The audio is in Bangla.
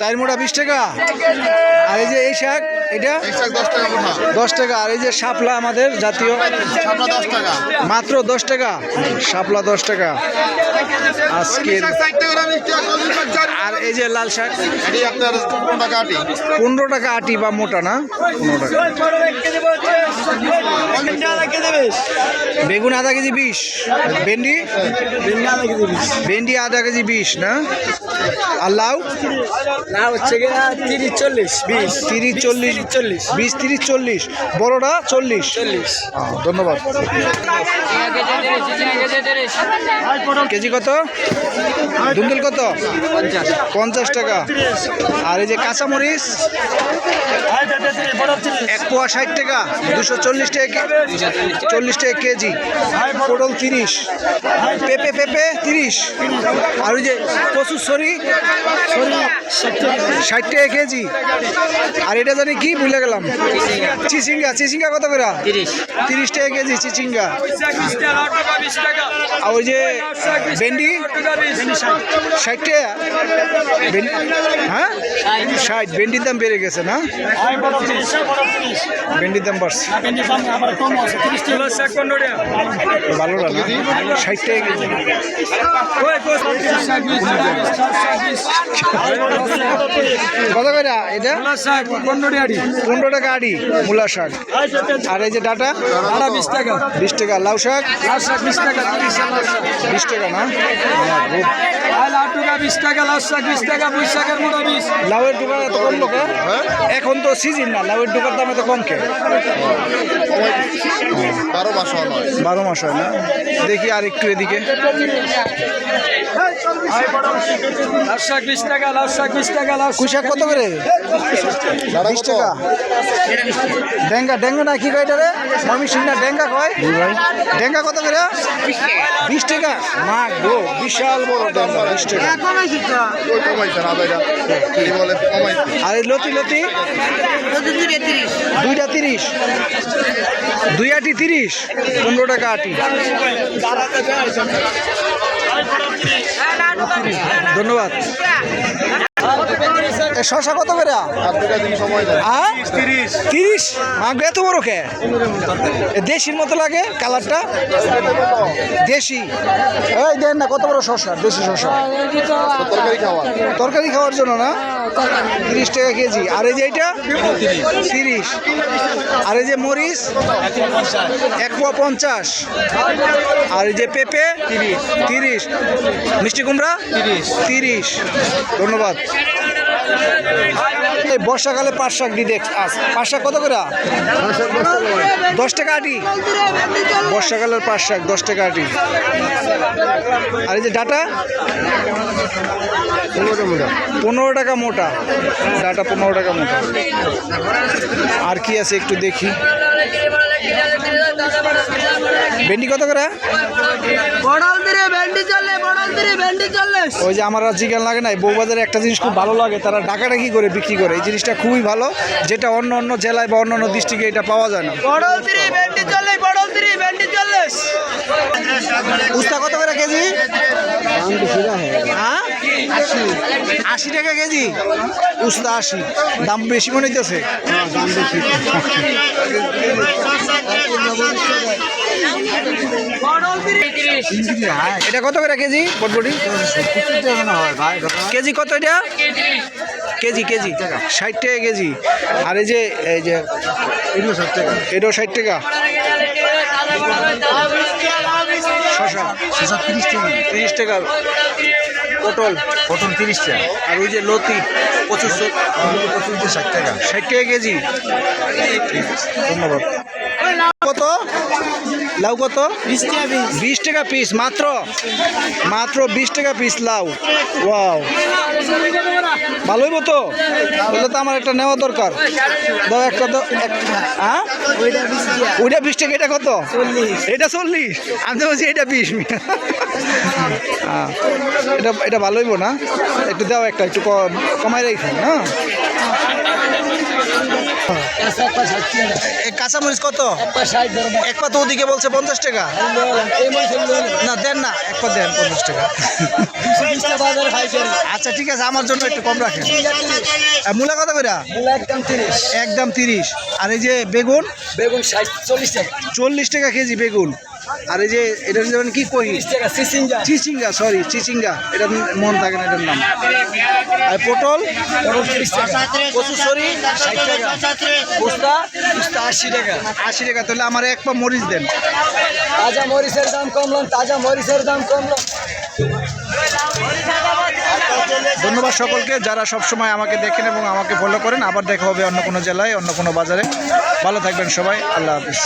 চার মোটা বিশ টাকা। আর এই যে এই শাক এটা? দশ টাকা আর এই যে শাপলা আমাদের জাতীয়। মাত্র দশ টাকা। শাপলা দশ টাকা। আজকের আর এই যে লাল শাক? পনেরো টাকা আটি বা মোটা না? পনেরো টাকা। বেগুন আধা কেজি বিশ। ভেন্ডি? ভেন্ডি আধা কেজি বিশ না? আর লাউ? না হচ্ছে তিরিশ চল্লিশ বিশ। তিরিশ চল্লিশ চল্লিশ। বিশ তিরিশ চল্লিশ। বড়টা চল্লিশ। চল্লিশ। ধন্যবাদ। কেজি কত? দুন্দুল কত? পঞ্চাশ। টাকা। আর এই যে কাঁচামরিচ? এক পোয়া ষাট টাকা। দুশো চল্লিশ টাকা। চল্লিশ টাকা কেজি। পটল তিরিশ পেঁপে পেঁপে তিরিশ আর ওই যে কচুর সরি ষাট টাকা কেজি। আর এটা জানি কি ভুলে গেলাম। চিচিঙ্গা চিচিঙ্গা কত করে? তিরিশ। টাকা কেজি চিচিঙ্গা। আর ওই যে ভেন্ডি? ষাট টাকা। হ্যাঁ? ষাট। ভেন্ডির দাম বেড়ে গেছে না? ভেন্ডির দাম বাড়ছে। ভালো না? ষাট টাকা কেজি কত করে এটা? পনেরো টাকা আড়ি মূলা শাক। আর এই যে ডাটা? বিশ টাকা। বিশ টাকা। লাউ শাক? লাল শাক বিশ টাকা বিশ টাকা না? লাল টাকা বিশ টাকা লাল শাক বিশ টাকা পুঁই শাকের মোটা বিশ। লাউয়ের দোকান এত কম লোকে? এখন তো সিজন না লাউয়ের দোকান দাম এত কম কে বারো মাস নয়। বারো মাস হয় না? দেখি আর একটু এদিকে। লাল শাক বিশ টাকা লাল শাক বিশ টাকা লাল কুই শাক কত করে? বিশ টাকা। ডেঙ্গা ডেঙ্গা না কি কয় এটা রে? মমি সিং না ডেঙ্গা কয়? ডেঙ্গা কত করে? বিশ টাকা। মা গো বিশাল বড় ডেঙ্গা বিশ টাকা। কমাইছে আর লতি লতি। দুইটা তিরিশ। দুই আটি তিরিশ? পনেরো টাকা আটি। ধন্যবাদ। শশা কত করে? হ্যাঁ? তিরিশ। মাগ, এত বড় কে? দেশির মতো লাগে কালারটা? দেশি। এই দেন না, কত বড় শশা? দেশি শশা। তরকারি খাওয়া তরকারি খাওয়ার জন্য না? তিরিশ টাকা কেজি। আর এই যে এইটা? তিরিশ। আর এই যে মরিচ? এক পঞ্চাশ। আর এই যে পেঁপে? তিরিশ। মিষ্টি কুমড়া? তিরিশ। ধন্যবাদ। এই বর্ষাকালে পাট শাক দি দেখ আস পাট শাক কত করে? দশ টাকা আটি। বর্ষাকালের পাট শাক, দশ টাকা আটি। আর এই যে ডাটা? পনেরো টাকা মোটা। ডাটা পনেরো টাকা মোটা। আর কি আছে একটু দেখি। ভেন্ডি কত করে? ওই যে আমার জিজ্ঞান লাগে নাই বউবাজারে একটা জিনিস খুব ভালো লাগে তারা ডাকাডাকি করে বিক্রি করে। এই জিনিসটা খুবই ভালো যেটা অন্য অন্য জেলায় বা অন্য অন্য ডিস্ট্রিক্টে এটা পাওয়া যায় না। উস্তা কত করে কেজি? হ্যাঁ? আশি টাকা কেজি? উস্তা আশি। দাম বেশি মনে হইতেছে? দাম বেশি এটা কত করে কেজি? বটবটি? কেজি কত এটা? KG KG. ষাট টাকা কেজি। আর এই যে এই যে এটাও ষাট টাকা। শশা শশা তিরিশ টাকা। তিরিশ টাকা পটল। পটল তিরিশ টাকা। আর ওই যে লতি পঁচিশশো। পঁচিশশো ষাট টাকা। ষাট টাকা কেজি। ধন্যবাদ। কত? লাউ কত? বিশ টাকা পিস, মাত্র? মাত্র বিশ টাকা পিস লাউ। ওয়াও। ভালোই মতো তাহলে তো আমার একটা নেওয়া দরকার। দাও একটা হ্যাঁ? ওইটা বিশ টাকা, এটা কত? এটা চল্লিশ। আমি তো বলছি এটা বিশ। হ্যাঁ। এটা এটা ভালোইব না? একটু দাও একটা, একটু কমাই রাখো হ্যাঁ কাঁচামরিচ কত? এক পা তো ওদিকে বলছে পঞ্চাশ টাকা। না দেন না এক পা দেন পঞ্চাশ টাকা। আচ্ছা ঠিক আছে আমার জন্য একটু কম রাখেন। মূলা কত করে? একদম তিরিশ। একদম তিরিশ আর এই যে বেগুন? বেগুন চল্লিশ টাকা। চল্লিশ টাকা কেজি বেগুন। আর এই যে এটা যেমন কি কহি? চিচিঙ্গা। সরি চিচিঙ্গা। এটা মন থাকে না এটার নাম। আর পটল? তিরিশ টাকা। কচুসরি পোস্তা পোস্তা আশি টাকা। আশি টাকা তাহলে আমার এক পা মরিচ দেন। তাজা মরিচের দাম কমলাম তাজা মরিচের দাম কমলাম ধন্যবাদ সকলকে যারা সবসময় আমাকে দেখেন এবং আমাকে ফলো করেন আবার দেখা হবে অন্য কোনো জেলায় অন্য কোনো বাজারে। ভালো থাকবেন সবাই আল্লাহ হাফিজ।